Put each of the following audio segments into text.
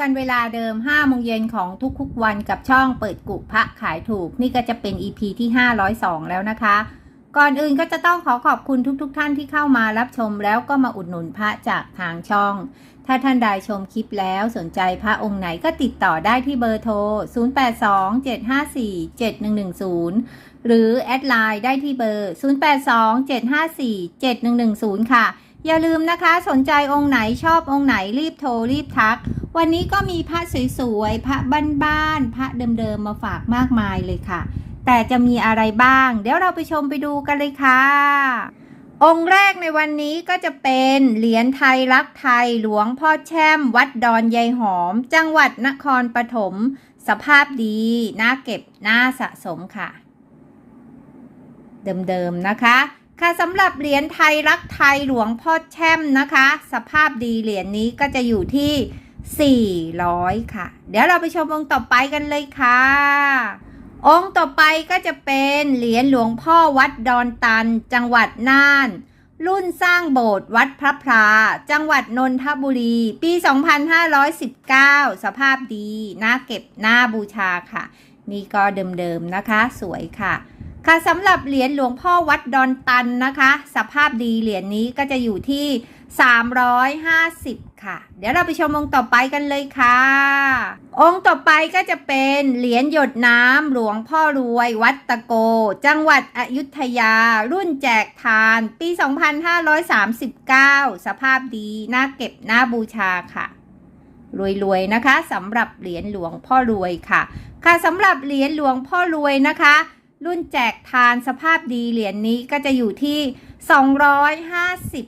กันเวลาเดิม5โมงเย็นของทุกๆวันกับช่องเปิดกุพระขายถูก นี่ก็จะเป็น EP ที่ 502 แล้วนะคะ ก่อนอื่นก็จะต้องขอขอบคุณทุกๆทท่านที่เข้ามารับชมแล้วก็มาอุดหนุนพระจากทางช่อง ถ้าท่านใดชมคลิปแล้วสนใจพระองค์ไหนก็ติดต่อได้ที่เบอร์โทร 0827547110 หรือแอดไลน์ได้ที่เบอร์ 0827547110 ค่ะอย่าลืมนะคะสนใจองค์ไหนชอบองค์ไหนรีบโทรรีบทัก วันนี้ก็มีพระสวยๆ พระบ้านๆ พระเดิมๆ มาฝากมากมายเลยค่ะ แต่จะมีอะไรบ้าง เดี๋ยวเราไปชมไปดูกันเลยค่ะ องค์แรกในวันนี้ก็จะเป็นเหรียญไทยรักไทยหลวงพ่อแช่ม วัดดอนยายหอม จังหวัดนครปฐม สภาพดีน่าเก็บน่าสะสมค่ะ เดิมๆ นะคะค่ะสำหรับเหรียญไทยรักไทยหลวงพ่อแช่มนะคะ สภาพดีเหรียญนี้ก็จะอยู่ที่ 400 ค่ะ เดี๋ยวเราไปชมองค์ต่อไปกันเลยค่ะ องค์ต่อไปก็จะเป็นเหรียญหลวงพ่อวัดดอนตัน จังหวัดน่าน รุ่นสร้างโบสถ์วัดพระพรา จังหวัดนนทบุรี ปี 2519 สภาพดีน่าเก็บน่าบูชาค่ะ นี่ก็เดิมๆนะคะ สวยค่ะค่ะสำหรับเหรียญหลวงพ่อวัดดอนตันนะคะ สภาพดีเหรียญนี้ก็จะอยู่ที่ 350 ค่ะ เดี๋ยวเราไปชมองค์ต่อไปกันเลยค่ะ องค์ต่อไปก็จะเป็นเหรียญหยดน้ำหลวงพ่อรวยวัดตะโก จังหวัดอยุธยา รุ่นแจกทาน ปี 2539 สภาพดีน่าเก็บน่าบูชาค่ะรวยๆนะคะสำหรับเหรียญหลวงพ่อรวยค่ะ ค่ะสำหรับเหรียญหลวงพ่อรวยนะคะ รุ่นแจกทานสภาพดีเหรียญนี้ก็จะอยู่ที่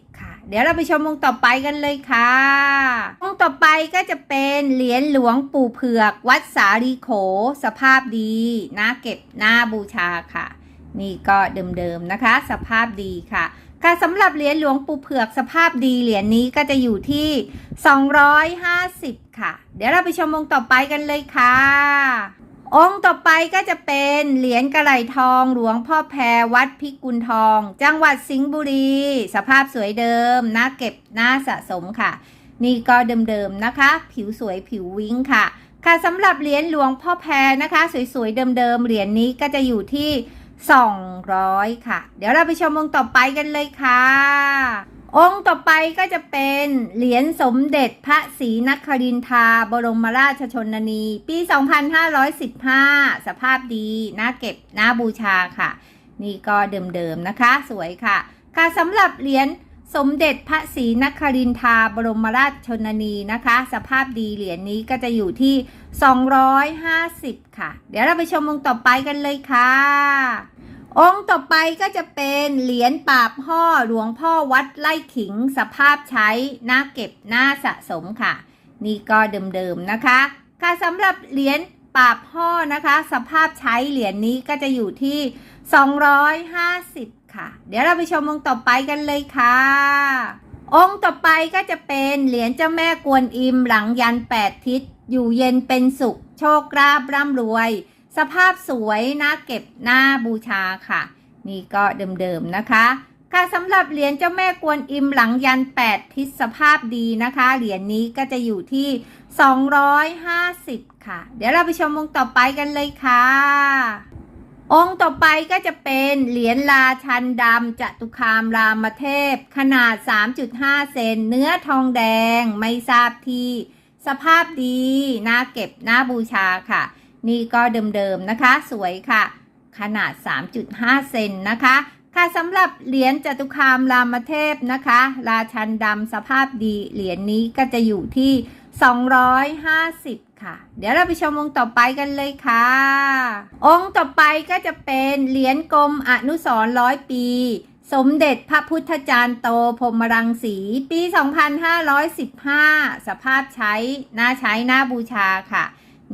250 เดี๋ยวเราไปชมองต่อไปกันเลยค่ะองต่อไปก็จะเป็นเหรียญหลวงปู่เผือก วัดสาลีโข สภาพดีน่าเก็บน่าบูชาค่ะ นี่ก็เดิมๆนะคะ สภาพดีค่ะค่ะสำหรับเหรียญหลวงปู่เผือกสภาพดีเหรียญนี้ก็จะอยู่ที่ 250 ค่ะ เดี๋ยวเราไปชมองต่อไปกันเลยค่ะ องค์ต่อไปก็จะเป็นเหรียญกระไหลทองหลวงพ่อแพรวัดพิกุลทอง จังหวัดสิงห์บุรี สภาพสวยเดิมน่าเก็บน่าสะสมค่ะ นี่ก็เดิมๆนะคะ ผิวสวยผิววิ้งค่ะ ค่ะสำหรับเหรียญหลวงพ่อแพรนะคะ สวยๆเดิมๆเหรียญนี้ก็จะอยู่ที่ 200 ค่ะ เดี๋ยวเราไปชมองค์ต่อไปกันเลยค่ะ องค์ต่อไปก็จะเป็นเหรียญสมเด็จพระศรีนครินทราบรมราชชนนี ปี 2515 สภาพดีน่าเก็บน่าบูชาค่ะ นี่ก็เดิมๆนะคะ สวยค่ะ ค่ะสำหรับเหรียญสมเด็จพระศรีนครินทราบรมราชชนนีนะคะ สภาพดีเหรียญนี้ก็จะอยู่ที่ 250 ค่ะ เดี๋ยวเราไปชมองค์ต่อไปกันเลยค่ะ องค์ต่อไปก็จะเป็นเหรียญปราบห่อหลวงพ่อวัดไล่ขิงสภาพใช้หน่าเก็บหน่าสะสมค่ะ นี่ก็เดิมๆนะคะ ค่ะสำหรับเหรียญปราบห่อนะคะ สภาพใช้เหรียญนี้ก็จะอยู่ที่ 250 ค่ะ เดี๋ยวเราไปชมองค์ต่อไปกันเลยค่ะ องค์ต่อไปก็จะเป็นเหรียญเจ้าแม่กวนอิมหลังยันแปดทิศอยู่เย็นเป็นสุข โชคลาภร่ำรวย สภาพสวยน่าเก็บน่าบูชาค่ะ นี่ก็เดิมๆนะคะ ค่ะสำหรับเหรียญเจ้าแม่กวนอิมหลังยัน 8 ทิศสภาพดีนะคะ เหรียญนี้ก็จะอยู่ที่ 250 ค่ะ เดี๋ยวเราไปชมองค์ต่อไปกันเลยค่ะ องค์ต่อไปก็จะเป็นเหรียญราชันดำจตุคามรามเทพ ขนาด 3.5 เซนเนื้อทองแดงไม่ทราบที่ สภาพดีน่าเก็บน่าบูชาค่ะ นี่ก็เดิมๆนะคะ สวยค่ะ ขนาด 3.5 เซนนะคะ ค่ะสำหรับเหรียญจตุคามรามเทพนะคะ ราชันดำสภาพดีเหรียญนี้ก็จะอยู่ที่ 250 ค่ะ เดี๋ยวเราไปชมองค์ต่อไปกันเลยค่ะ องค์ต่อไปก็จะเป็นเหรียญกรมอนุสรร้อยปี สมเด็จพระพุทธจารย์โตพรมรังสี ปี 2515 สภาพใช้น่าใช้น่าบูชาค่ะ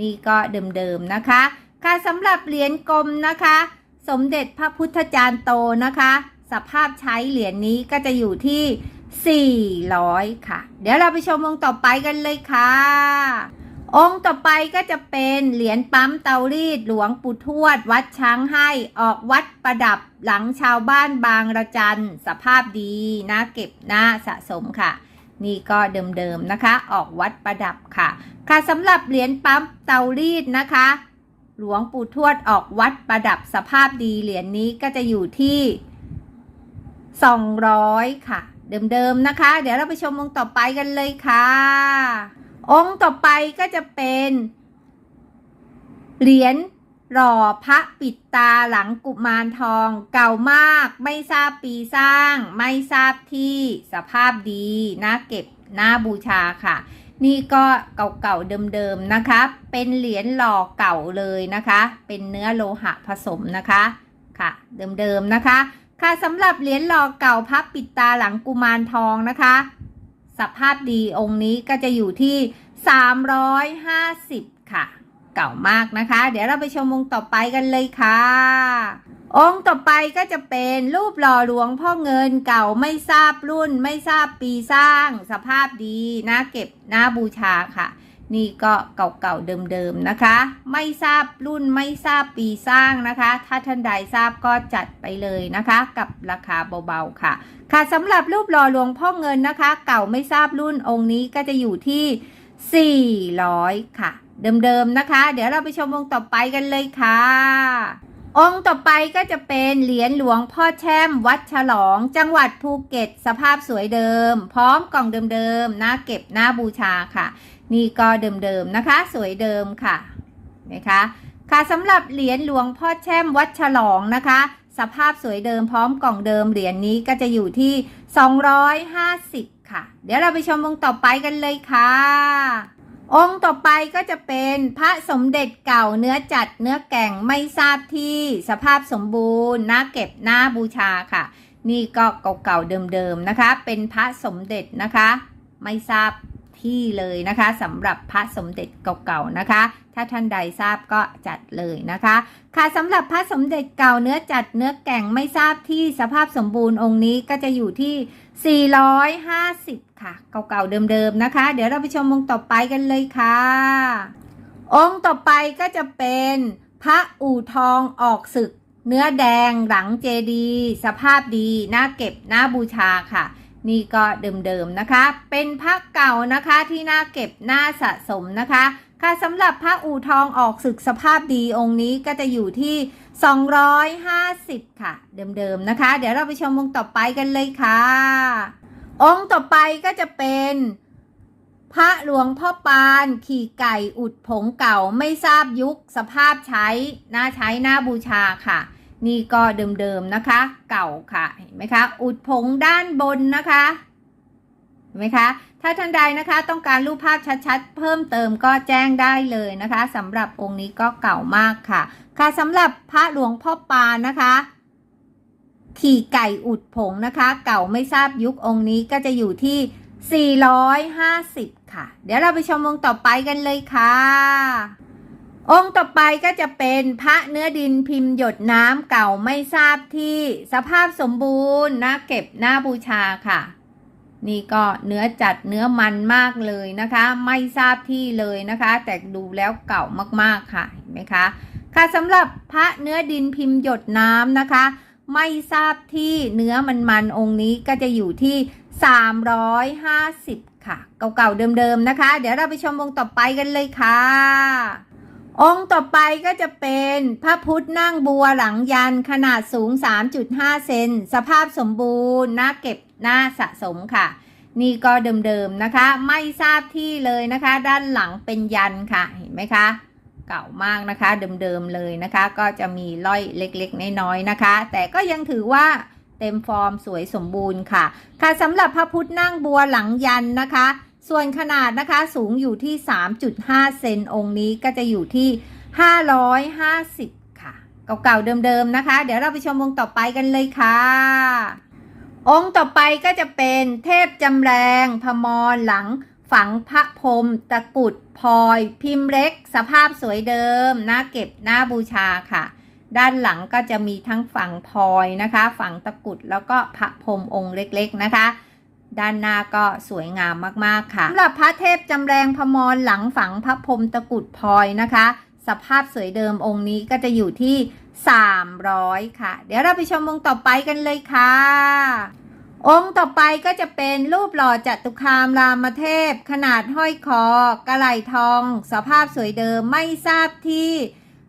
นี่ก็เดิมๆนะคะ ค่ะสำหรับเหรียญกรมนะคะ สมเด็จพระพุทธจารย์โตนะคะ สภาพใช้เหรียญนี้ก็จะอยู่ที่ 400 ค่ะ เดี๋ยวเราไปชมองค์ต่อไปกันเลยค่ะ องค์ต่อไปก็จะเป็นเหรียญปั๊มเตารีดหลวงปู่ทวด วัดช้างให้ออกวัดประดับหลังชาวบ้านบางระจันสภาพดีน่าเก็บน่าสะสมค่ะ นี่ก็เดิมๆนะคะ ออกวัดประดับค่ะ ค่ะสำหรับเหรียญปั๊มเตารีดนะคะ หลวงปู่ทวดออกวัดประดับสภาพดีเหรียญนี้ก็จะอยู่ที่ 200 ค่ะ เดิมๆนะคะ เดี๋ยวเราไปชมองค์ต่อไปกันเลยค่ะ องค์ต่อไปก็จะเป็น เหรียญ หล่อพระปิดตาหลังกุมารทอง เก่ามากไม่ทราบปีสร้าง ไม่ทราบที่สภาพดีน่าเก็บน่าบูชาค่ะ นี่ก็เก่าๆเดิมๆนะคะ เป็นเหรียญหล่อเก่าเลยนะคะ เป็นเนื้อโลหะผสมนะคะค่ะ เดิมๆนะคะ ค่ะสำหรับเหรียญหล่อเก่าพับปิดตาหลังกุมารทองนะคะ สภาพดีองค์นี้ก็จะอยู่ที่ 350 ค่ะ เก่ามากนะคะ เดี๋ยวเราไปชมองค์ต่อไปกันเลยค่ะ องค์ต่อไปก็จะเป็นรูปหล่อหลวงพ่อเงินเก่าไม่ทราบรุ่น ไม่ทราบปีสร้าง สภาพดีน่าเก็บน่าบูชาค่ะนี่ก็เก่าๆเดิมๆนะคะ ไม่ทราบรุ่นไม่ทราบปีสร้างนะคะ ถ้าท่านใดทราบก็จัดไปเลยนะคะ กับราคาเบาๆค่ะ ค่ะสำหรับรูปหล่อหลวงพ่อเงินนะคะ เก่าไม่ทราบรุ่นองค์นี้ก็จะอยู่ที่ 400 ค่ะ เดิมๆนะคะ เดี๋ยวเราไปชมองค์ต่อไปกันเลยค่ะ องค์ต่อไปก็จะเป็นเหรียญหลวงพ่อแช่มวัดฉลอง จังหวัดภูเก็ต สภาพสวยเดิม พร้อมกล่องเดิมๆน่าเก็บน่าบูชาค่ะ นี่ก็เดิมๆนะคะ สวยเดิมค่ะนะคะค่ะสำหรับเหรียญหลวงพ่อแช่มวัดฉลองนะคะ สภาพสวยเดิมพร้อมกล่องเดิมเหรียญนี้ก็จะอยู่ที่ 250 ค่ะ เดี๋ยวเราไปชมองค์ต่อไปกันเลยค่ะ องค์ต่อไปก็จะเป็นพระสมเด็จเก่าเนื้อจัดเนื้อแก่งไม่ทราบที่สภาพสมบูรณ์น่าเก็บน่าบูชาค่ะ นี่ก็เก่าๆเดิมๆนะคะ เป็นพระสมเด็จนะคะ ไม่ทราบ ที่เลยนะคะสำหรับพระสมเด็จเก่าๆนะคะ ถ้าท่านใดทราบก็จัดเลยนะคะ ค่ะสำหรับพระสมเด็จเก่าเนื้อจัดเนื้อแก่งไม่ทราบที่สภาพสมบูรณ์องค์นี้ก็จะอยู่ที่ 450 ค่ะ เก่าๆเดิมๆนะคะ เดี๋ยวเราไปชมองค์ต่อไปกันเลยค่ะ องค์ต่อไปก็จะเป็นพระอู่ทองออกศึก เนื้อแดงหลังเจดี สภาพดีน่าเก็บน่าบูชาค่ะ นี่ก็เดิมๆนะคะ เป็นพระเก่านะคะที่น่าเก็บน่าสะสมนะคะ ค่ะสำหรับพระอู่ทองออกศึกสภาพดีองค์นี้ก็จะอยู่ที่ 250 ค่ะ เดิมๆนะคะ เดี๋ยวเราไปชมองค์ต่อไปกันเลยค่ะ องค์ต่อไปก็จะเป็นพระหลวงพ่อปาน ขี่ไก่อุดผงเก่าไม่ทราบยุคสภาพใช้น่าใช้น่าบูชาค่ะ นี่ก็เดิมๆนะคะ เก่าค่ะเห็นไหมคะ อุดผงด้านบนนะคะเห็นไหมคะ ถ้าท่านใดนะคะต้องการรูปภาพชัดๆ เพิ่มเติมก็แจ้งได้เลยนะคะสำหรับองค์นี้ก็เก่ามากค่ะ ค่ะสำหรับพระหลวงพ่อปานนะคะขี่ไก่อุดผงนะคะ เก่าไม่ทราบยุคองค์นี้ก็จะอยู่ที่ 450 ค่ะ เดี๋ยวเราไปชมองต่อไปกันเลยค่ะ องค์ต่อไปก็จะเป็นพระเนื้อดินพิมพ์หยดน้ำเก่าไม่ทราบที่สภาพสมบูรณ์น่าเก็บน่าบูชาค่ะ นี่ก็เนื้อจัดเนื้อมันมากเลยนะคะ ไม่ทราบที่เลยนะคะ แต่ดูแล้วเก่ามากๆค่ะเห็นไหมคะค่ะสำหรับพระเนื้อดินพิมพ์หยดน้ำนะคะ ไม่ทราบที่เนื้อมันมันองค์นี้ก็จะอยู่ที่ 350 ค่ะ เก่าๆเดิมๆนะคะ เดี๋ยวเราไปชมองค์ต่อไปกันเลยค่ะ องค์ต่อไปก็จะเป็นพระพุทธนั่งบัวหลังยันขนาดสูง 3.5 เซนสภาพสมบูรณ์น่าเก็บน่าสะสมค่ะ นี่ก็เดิมๆนะคะ ไม่ทราบที่เลยนะคะ ด้านหลังเป็นยันค่ะเห็นไหมคะ เก่ามากนะคะ เดิมๆเลยนะคะ ก็จะมีร่อยเล็กๆ น้อยๆนะคะ แต่ก็ยังถือว่าเต็มฟอร์มสวยสมบูรณ์ค่ะ ค่ะสำหรับพระพุทธนั่งบัวหลังยันนะคะ ส่วนขนาดนะคะสูงอยู่ที่ 3.5 เซนองค์นี้ก็จะอยู่ที่ 550 ค่ะ เก่าๆเดิมๆนะคะ เดี๋ยวเราไปชมองค์ต่อไปกันเลยค่ะ องค์ต่อไปก็จะเป็นเทพจำแรงพมรหลังฝังพระพรมตะกุดพลอย พิมพ์เล็ก สภาพสวยเดิมน่าเก็บน่าบูชาค่ะ ด้านหลังก็จะมีทั้งฝั่งพลอยนะคะ ฝั่งตะกุดแล้วก็พระพรมองค์เล็กๆนะคะ ด้านหน้าก็สวยงามมากๆค่ะสำหรับพระเทพจำแรงพมรหลังฝังพระพรมตะกุดพลอยนะคะ สภาพสวยเดิมองค์นี้ก็จะอยู่ที่ 300 ค่ะ เดี๋ยวเราไปชมองค์ต่อไปกันเลยค่ะ องค์ต่อไปก็จะเป็นรูปหล่อจัตุคามรามเทพ ขนาดห้อยคอกระไหลทอง สภาพสวยเดิมไม่ทราบที่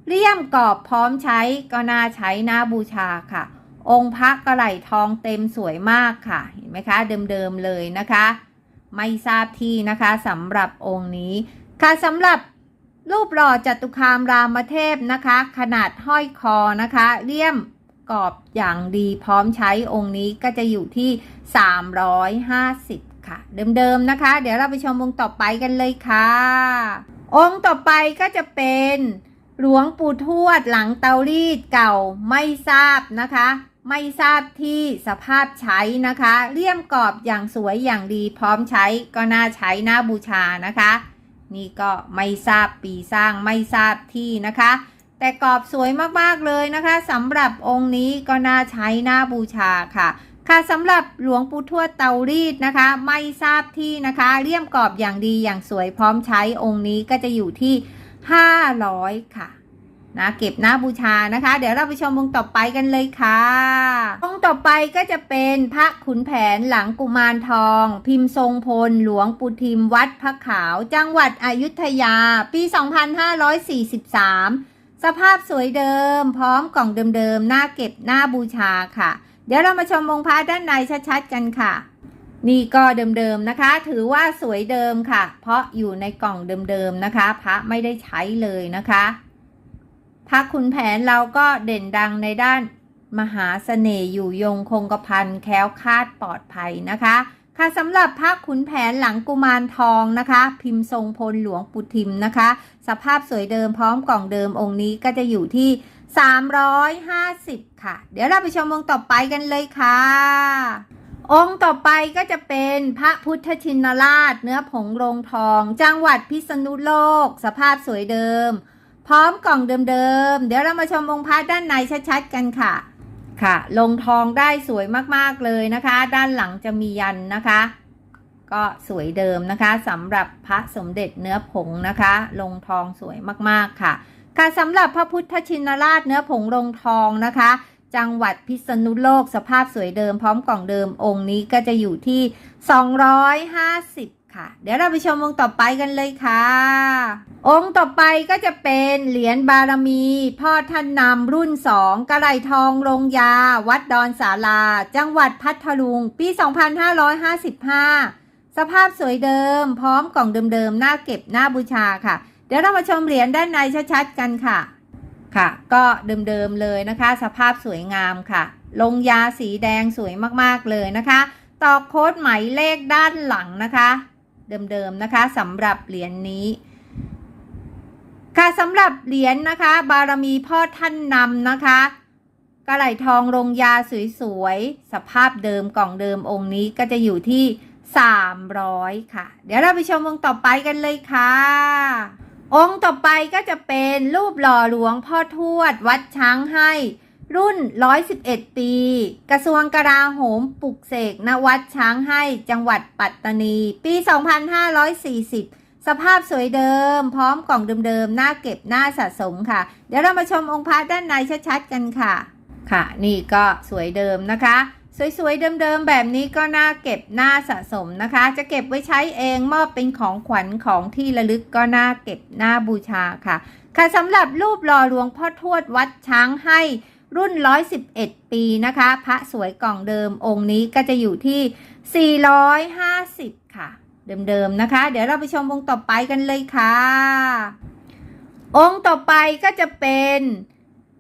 เลี่ยมกรอบพร้อมใช้ก็น่าใช้น่าบูชาค่ะ องค์พระกระไหลทองเต็มสวยมากค่ะ เห็นไหมคะ เดิมๆเลยนะคะ ไม่ทราบที่นะคะสำหรับองค์นี้ ค่ะสำหรับรูปหล่อจตุคามรามเทพนะคะ ขนาดห้อยคอนะคะเลี่ยมกรอบอย่างดีพร้อมใช้องค์นี้ก็จะอยู่ที่ 350 ค่ะ เดิมๆนะคะ เดี๋ยวเราไปชมองค์ต่อไปกันเลยค่ะ องค์ต่อไปก็จะเป็นหลวงปู่ทวดหลังเตารีดเก่าไม่ทราบนะคะ ไม่ทราบที่สภาพใช้นะคะเลี่ยมกรอบอย่างสวยอย่างดีพร้อมใช้ก็น่าใช้น่าบูชานะคะ นี่ก็ไม่ทราบปีสร้างไม่ทราบที่นะคะ แต่กรอบสวยมากๆเลยนะคะสำหรับองค์นี้ก็น่าใช้น่าบูชาค่ะค่ะสำหรับหลวงปู่ทวดเตารีดนะคะ ไม่ทราบที่นะคะเลี่ยมกรอบอย่างดีอย่างสวยพร้อมใช้องค์นี้ก็จะอยู่ที่ 500 ค่ะ นะเก็บหน้าบูชานะคะ เดี๋ยวเราไปชมองต่อไปกันเลยค่ะองต่อไปก็จะเป็นพระขุนแผนหลังกุมารทอง พิมพ์ทรงพล หลวงปู่ทิมวัดพระขาว จังหวัดอยุธยา ปี 2543 สภาพสวยเดิม พร้อมกล่องเดิมๆหน้าเก็บหน้าบูชาค่ะ เดี๋ยวเรามาชมองพระด้านในชัดๆกันค่ะนี่ก็เดิมๆนะคะ ถือว่าสวยเดิมค่ะ เพราะอยู่ในกล่องเดิมๆนะคะ พระไม่ได้ใช้เลยนะคะ พระคุณแผนเราก็เด่นดังในด้านมหาเสน่ห์อยู่ยงคงกระพันแคล้วคาดปลอดภัยนะคะ ค่ะสำหรับพระขุนแผนหลังกุมารทองนะคะ พิมพ์ทรงพลหลวงปู่ทิมนะคะ สภาพสวยเดิมพร้อมกล่องเดิมองค์นี้ก็จะอยู่ที่ 350 ค่ะ เดี๋ยวเราไปชมองค์ต่อไปกันเลยค่ะ องค์ต่อไปก็จะเป็นพระพุทธชินราช เนื้อผงโรงทอง จังหวัดพิษณุโลก สภาพสวยเดิม พร้อมกล่องเดิมๆ เดี๋ยวเรามาชมองค์พระด้านในชัดๆกันค่ะ ค่ะ ลงทองได้สวยมากๆเลยนะคะ ด้านหลังจะมียันนะคะ ก็สวยเดิมนะคะสำหรับพระสมเด็จเนื้อผงนะคะ ลงทองสวยมากๆค่ะ ค่ะสำหรับพระพุทธชินราชเนื้อผงลงทองนะคะ จังหวัดพิษณุโลกสภาพสวยเดิม พร้อมกล่องเดิมองค์นี้ก็จะอยู่ที่ 250 ค่ะ เดี๋ยวเราไปชมองค์ต่อไปกันเลยค่ะ องค์ต่อไปก็จะเป็นเหรียญบารมี พ่อท่านนำรุ่น2กระไหลทองลงยา วัดดอนสาลา จังหวัดพัทลุง ปี 2555 สภาพสวยเดิม พร้อมกล่องเดิมๆหน้าเก็บหน้าบูชาค่ะ เดี๋ยวเรามาชมเหรียญด้านในชัดๆกันค่ะค่ะ ก็เดิมๆเลยนะคะ สภาพสวยงามค่ะ ลงยาสีแดงสวยมากๆเลยนะคะตอกโค้ดหมายเลขด้านหลังนะคะ เดิมๆนะคะสำหรับเหรียญนี้ ค่ะสำหรับเหรียญนะคะ บารมีพ่อท่านนำนะคะกระไหลทองลงยาสวยๆสภาพเดิมกล่องเดิมองค์นี้ก็จะอยู่ที่ 300 ค่ะ เดี๋ยวเราไปชมองค์ต่อไปกันเลยค่ะ องค์ต่อไปก็จะเป็นรูปหล่อหลวงพ่อทวดวัดช้างให้ รุ่น 111 ปี กระทรวงกลาโหมปลุกเสกณวัดช้างให้จังหวัดปัตตานี ปี 2540 สภาพสวยเดิม พร้อมกล่องเดิมๆ หน้าเก็บหน้าสะสมค่ะ เดี๋ยวเรามาชมองค์พระด้านในชัดๆ กันค่ะ ค่ะ นี่ก็สวยเดิมนะคะ สวยๆ เดิมๆ แบบนี้ก็น่าเก็บหน้าสะสมนะคะ จะเก็บไว้ใช้เองมอบเป็นของขวัญของที่ระลึกก็น่าเก็บหน้าบูชาค่ะ ค่ะสำหรับรูปหล่อหลวงพ่อทวดวัดช้างให้ รุ่น 111 ปีนะคะ พระสวยกล่องเดิมองค์นี้ก็จะอยู่ที่ 450 ค่ะ เดิมๆนะคะ เดี๋ยวเราไปชมองค์ต่อไปกันเลยค่ะ องค์ต่อไปก็จะเป็น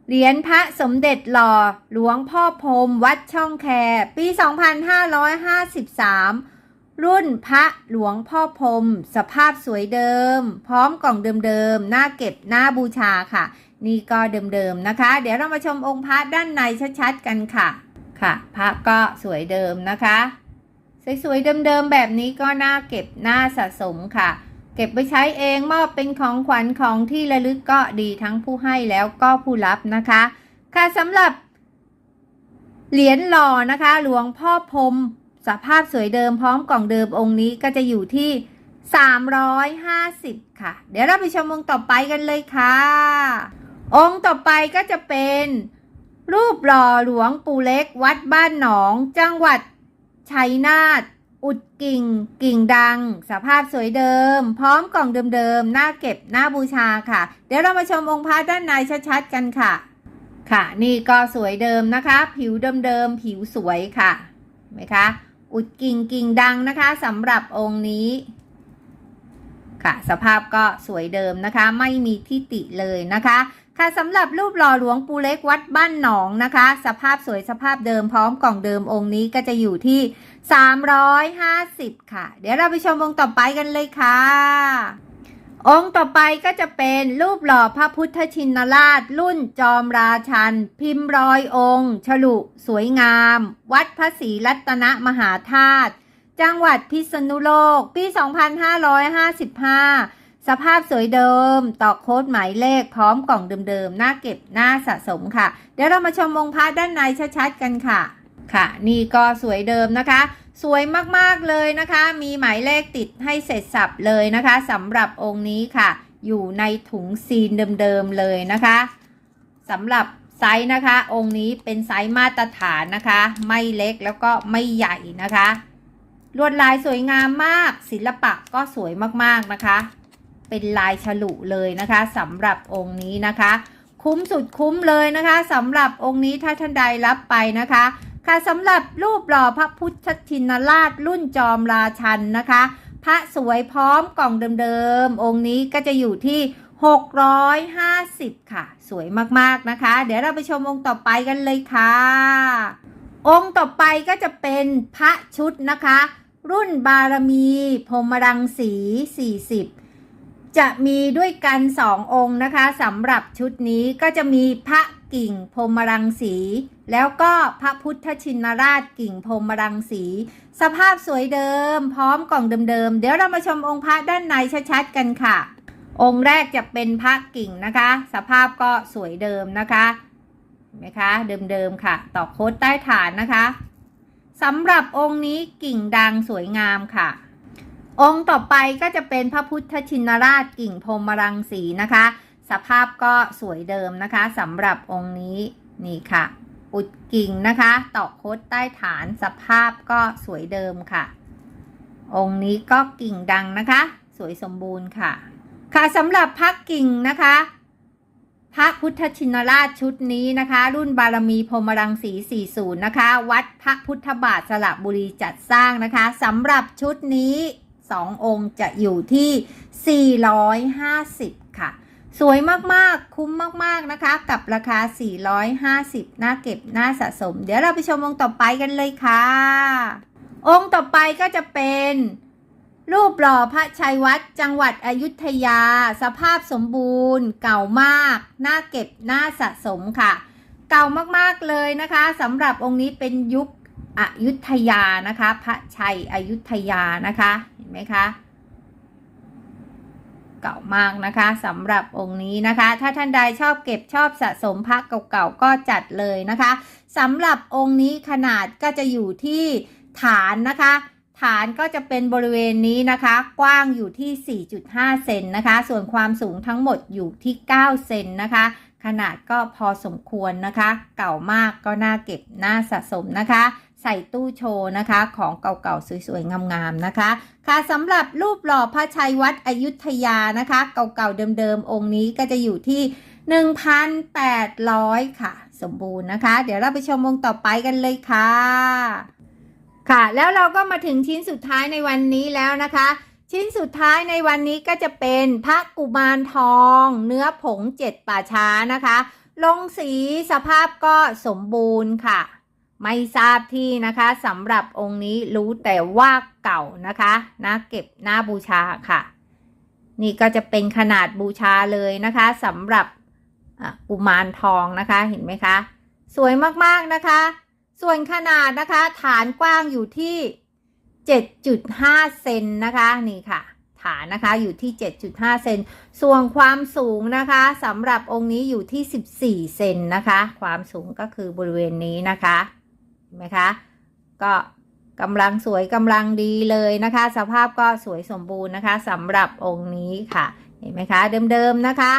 เหรียญพระสมเด็จหล่อหลวงพ่อพรมวัดช่องแคปี 2553 รุ่นพระหลวงพ่อพรมสภาพสวยเดิม พร้อมกล่องเดิมๆหน้าเก็บหน้าบูชาค่ะ นี่ก็เดิมๆนะคะ เดี๋ยวเรามาชมองค์พระด้านในชัดๆกันค่ะ ค่ะ พระก็สวยเดิมนะคะ สวยๆเดิมๆแบบนี้ก็น่าเก็บน้าสะสมค่ะ เก็บไปใช้เองมอบเป็นของขวัญของที่ระลึกก็ดีทั้งผู้ให้แล้วก็ผู้รับนะคะ ค่ะสำหรับเหรียญหล่อนะคะ หลวงพ่อพรมสภาพสวยเดิมพร้อมกล่องเดิมองค์นี้ก็จะอยู่ที่ 350 ค่ะ เดี๋ยวเราไปชมองค์ต่อไปกันเลยค่ะ องค์ต่อไปก็จะเป็น รูปหล่อหลวงปู่เล็กวัดบ้านหนอง จังหวัดชัยนาทอุดกิ่ง กิ่งดัง สภาพสวยเดิม พร้อมกล่องเดิมๆหน้าเก็บหน้าบูชาค่ะ เดี๋ยวเรามาชมองค์พระด้านในชัดๆกันค่ะ ค่ะ นี่ก็สวยเดิมนะคะ ผิวเดิมๆผิวสวยค่ะเห็นไหมคะอุดกิ่งกิ่งดังนะคะสำหรับองค์นี้ ค่ะ สภาพก็สวยเดิมนะคะ ไม่มีที่ติเลยนะคะ ค่ะสำหรับรูปหล่อหลวงปู่เล็กวัดบ้านหนองนะคะ สภาพสวยสภาพเดิมพร้อมกล่องเดิมองค์นี้ก็จะอยู่ที่ 350 ค่ะ เดี๋ยวเราไปชมองค์ต่อไปกันเลยค่ะ องค์ต่อไปก็จะเป็นรูปหล่อพระพุทธชินราช รุ่นจอมราชัน พิมพ์รอยองค์ ฉลุสวยงาม วัดพระศรีรัตนมหาธาตุจังหวัดพิษณุโลก ปี 2555 สภาพสวยเดิมต่อโค้ดหมายเลขพร้อมกล่องเดิมๆ หน้าเก็บหน้าสะสมค่ะ เดี๋ยวเรามาชมองพระด้านในชัดๆกันค่ะ ค่ะ นี่ก็สวยเดิมนะคะ สวยมากๆเลยนะคะ มีหมายเลขติดให้เสร็จสับเลยนะคะสำหรับองค์นี้ค่ะ อยู่ในถุงซีนเดิมๆเลยนะคะสำหรับไซส์นะคะ องค์นี้เป็นไซส์มาตรฐานนะคะ ไม่เล็กแล้วก็ไม่ใหญ่นะคะ ลวดลายสวยงามมาก ศิลปะก็สวยมากๆนะคะ เป็นลายฉลุเลยนะคะสำหรับองค์นี้นะคะ คุ้มสุดคุ้มเลยนะคะสำหรับองค์นี้ถ้าท่านใดรับไปนะคะ ค่ะสำหรับรูปหล่อพระพุทธชินราชรุ่นจอมราชันนะคะ พระสวยพร้อมกล่องเดิมๆองค์นี้ก็จะอยู่ที่ 650 ค่ะ สวยมากๆนะคะ เดี๋ยวเราไปชมองค์ต่อไปกันเลยค่ะ องค์ต่อไปก็จะเป็นพระชุดนะคะ รุ่นบารมีพรหมรังสี 40 จะมีด้วยกัน2องค์นะคะสำหรับชุดนี้ก็จะมีพระกิ่งพรมรังสี แล้วก็พระพุทธชินราชกิ่งพรมรังสี สภาพสวยเดิม พร้อมกล่องเดิมๆเดี๋ยวเรามาชมองค์พระด้านในชัดๆกันค่ะ องค์แรกจะเป็นพระกิ่งนะคะ สภาพก็สวยเดิมนะคะเห็นไหมคะเดิมๆค่ะ ต่อโค้ดใต้ฐานนะคะสำหรับองค์นี้กิ่งดังสวยงามค่ะ องค์ต่อไปก็จะเป็นพระพุทธชินราชกิ่งพรมรังสีนะคะ สภาพก็สวยเดิมนะคะสำหรับองค์นี้นี่ค่ะ อุดกิ่งนะคะตอกโคดใต้ฐานสภาพก็สวยเดิมค่ะ องค์นี้ก็กิ่งดังนะคะ สวยสมบูรณ์ค่ะ ค่ะสำหรับพระกิ่งนะคะพระพุทธชินราชชุดนี้นะคะ รุ่นบารมีพรมรังสี 40 นะคะ วัดพระพุทธบาทสระบุรีจัดสร้างนะคะสำหรับชุดนี้ 2องค์จะอยู่ที่ 450 ค่ะ สวยมากๆ คุ้มมากๆนะคะ กับราคา 450หน้าเก็บหน้าสะสม เดี๋ยวเราไปชมองค์ต่อไปกันเลยค่ะ องค์ต่อไปก็จะเป็นรูปหล่อพระชัยวัดจังหวัดอยุธยา สภาพสมบูรณ์ เก่ามากหน้าเก็บหน้าสะสมค่ะ เก่ามากๆเลยนะคะสำหรับองค์นี้เป็นยุค อยุธยานะคะ พระชัยอยุธยานะคะ เห็นไหมคะ เก่ามากนะคะสำหรับองค์นี้นะคะ ถ้าท่านใดชอบเก็บชอบสะสมพระเก่าๆก็จัดเลยนะคะสำหรับองค์นี้ขนาดก็จะอยู่ที่ฐานนะคะฐานก็จะเป็นบริเวณนี้นะคะ กว้างอยู่ที่ 4.5 เซนนะคะ ส่วนความสูงทั้งหมดอยู่ที่ 9 เซนนะคะ ขนาดก็พอสมควรนะคะ เก่ามากก็น่าเก็บน่าสะสมนะคะ ส่ตู้โชว์นะคะ ของเก่าๆสวยๆงามๆนะคะ ค่ะสำหรับรูปหล่อพระชัยวัดอยุธยานะคะ เก่าๆเดิมๆองค์นี้ก็จะอยู่ที่ 1,800 ค่ะ สมบูรณ์นะคะ เดี๋ยวเราไปชมองค์ต่อไปกันเลยค่ะ ค่ะ แล้วเราก็มาถึงชิ้นสุดท้ายในวันนี้แล้วนะคะชิ้นสุดท้ายในวันนี้ก็จะเป็นพระกุมารทอง เนื้อผงเจ็ดป่าช้านะคะ ลงสีสภาพก็สมบูรณ์ค่ะ ไม่ทราบที่นะคะสำหรับองค์นี้รู้แต่ว่าเก่านะคะนะเก็บหน้าบูชาค่ะ นี่ก็จะเป็นขนาดบูชาเลยนะคะสำหรับอุมารทองนะคะเห็นไหมคะ สวยมากๆนะคะ ส่วนขนาดนะคะ ฐานกว้างอยู่ที่ 7.5 เซนนะคะนี่ค่ะ ฐานนะคะอยู่ที่ 7.5 เซนส่วนความสูงนะคะสำหรับองค์นี้อยู่ที่ 14 เซนนะคะ ความสูงก็คือบริเวณนี้นะคะ ไหมคะ ก็กำลังสวยกำลังดีเลยนะคะ สภาพก็สวยสมบูรณ์นะคะสำหรับองค์นี้ค่ะ เห็นไหมคะ เดิมๆนะคะ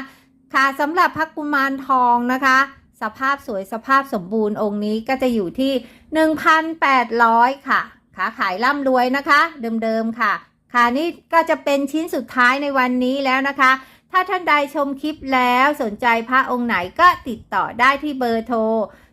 ค่ะสำหรับพระกุมารทองนะคะ สภาพสวยสภาพสมบูรณ์องค์นี้ก็จะอยู่ที่ 1,800 ค่ะค้าขายร่ำรวยนะคะ เดิมๆค่ะ ค่ะนี่ก็จะเป็นชิ้นสุดท้ายในวันนี้แล้วนะคะ ถ้าท่านใดชมคลิปแล้วสนใจพระองค์ไหนก็ติดต่อได้ที่เบอร์โทร